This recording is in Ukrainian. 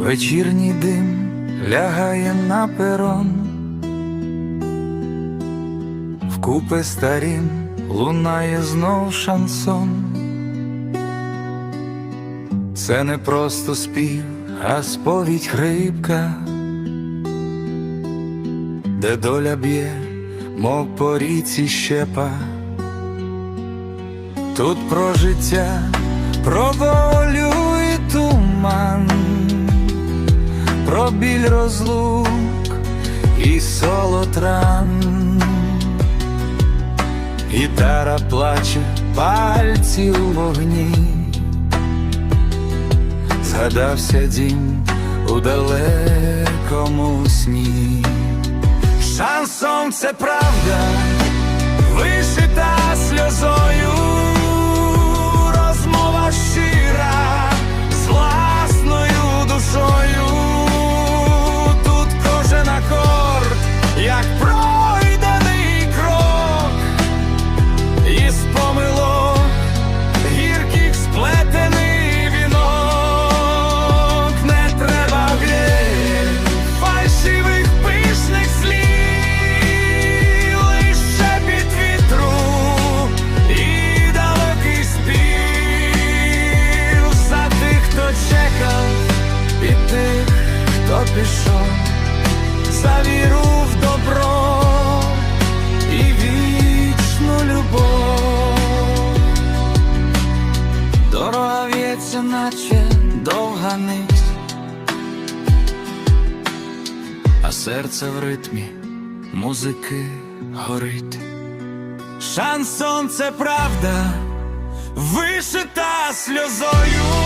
Вечірній дим лягає на перон, вкупе старім лунає знов шансон. Це не просто спів, а сповідь хрипка, де доля б'є, мов по ріці щепа. Тут про життя, про волю і туман, про біль розлук і солод ран. Гітара плаче, пальці у вогні, згадався дім у далекому сні. Шансон це правда, вишита пішов, за віру в добро і вічну любов. Дорога в'ється, наче довга нить, а серце в ритмі музики горить. Шансон це правда, вишита сльозою.